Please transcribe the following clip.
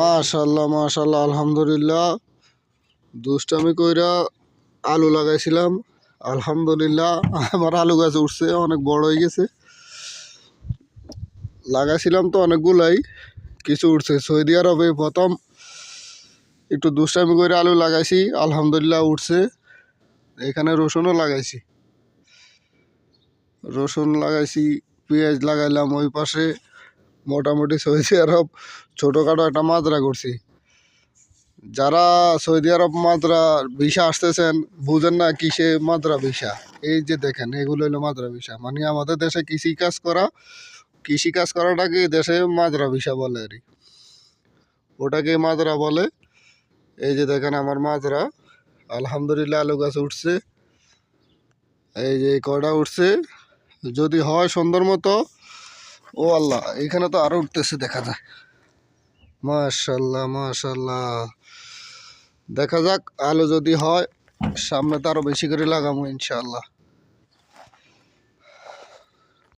মাশাল্লাহ মাশাল্লাহ আলহামদুলিল্লাহ। দুষ্টামি কইরা আলু লাগাইছিলাম। আলহামদুলিল্লাহ, আমার আলু গাছ উঠছে, অনেক বড় হয়ে গেছে। লাগাইছিলাম তো অনেকগুলাই, কিছু উঠছে। সৌদি আরবে প্রথম একটু দুষ্টামি করে আলু লাগাইছি, আলহামদুলিল্লাহ উঠছে। এখানে রসুনও লাগাইছি। রসুন লাগাইছি, পেঁয়াজ লাগাইলাম ওই পাশে। মোটামুটি সৌদি আরব ছোটোখাটো একটা মাত্রা করছি। যারা সৌদি আরব মাত্রা ভিসা আসতেছেন, বুঝেন না কিসে মাত্রা ভিসা। এই যে দেখেন, এগুলো হলো মাত্রা ভিসা। মানে আমাদের দেশে কৃষি কাজ করা কৃষি কাজ করাটাকে দেশে মাদ্রা ভিসা বলে আর। ওটাকে মাদ্রা বলে। এই যে দেখেন আমার মাদ্রা। আলহামদুলিল্লাহ আলু গাছ উঠছে। এই যে কয়টা উঠছে। যদি হয় সুন্দর মতো ও আল্লাহ, এখানে তো আরও উঠতেছে, দেখা যায় মাশাল্লাহ মাশাল্লাহ দেখা যাক, আলো যদি হয়, সামনে তো আরও বেশি করে লাগাবো ইনশাল্লাহ